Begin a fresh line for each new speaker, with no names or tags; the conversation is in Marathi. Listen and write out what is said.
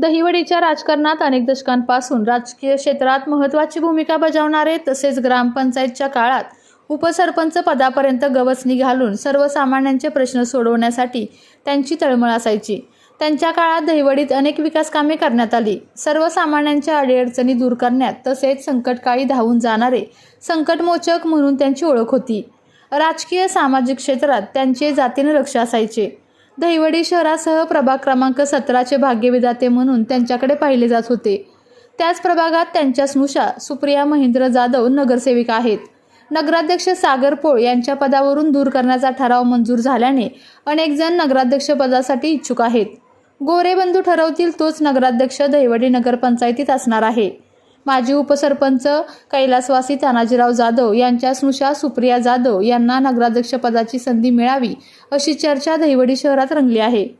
दहिवडीच्या राजकारणात अनेक दशकांपासून राजकीय क्षेत्रात महत्त्वाची भूमिका बजावणारे तसेच ग्रामपंचायतच्या काळात उपसरपंच पदापर्यंत गवसणी घालून सर्वसामान्यांचे प्रश्न सोडवण्यासाठी त्यांची तळमळ असायची. त्यांच्या काळात दहिवडीत अनेक विकास कामे करण्यात आली. सर्वसामान्यांच्या अडीअडचणी दूर करण्यात तसेच संकटकाळी धावून जाणारे संकटमोचक म्हणून त्यांची ओळख होती. राजकीय सामाजिक क्षेत्रात त्यांचे जातीने लक्ष असायचे. दहिवडी शहरासह प्रभाग क्रमांक सतराचे भाग्यविधाते म्हणून त्यांच्याकडे पाहिले जात होते. त्याच प्रभागात त्यांच्या स्नुषा सुप्रिया महेंद्र जाधव नगरसेविका आहेत. नगराध्यक्ष सागर पोळ यांच्या पदावरून दूर करण्याचा ठराव मंजूर झाल्याने अनेक जण नगराध्यक्ष पदासाठी इच्छुक आहेत. गोरेबंधू ठरवतील तोच नगराध्यक्ष दहिवडी नगरपंचायतीत असणार आहे. माजी उपसरपंच कैलासवासी तानाजीराव जाधव यांच्या स्नुषा सुप्रिया जाधव यांना नगराध्यक्षपदाची संधी मिळावी अशी चर्चा दहिवडी शहरात रंगली आहे.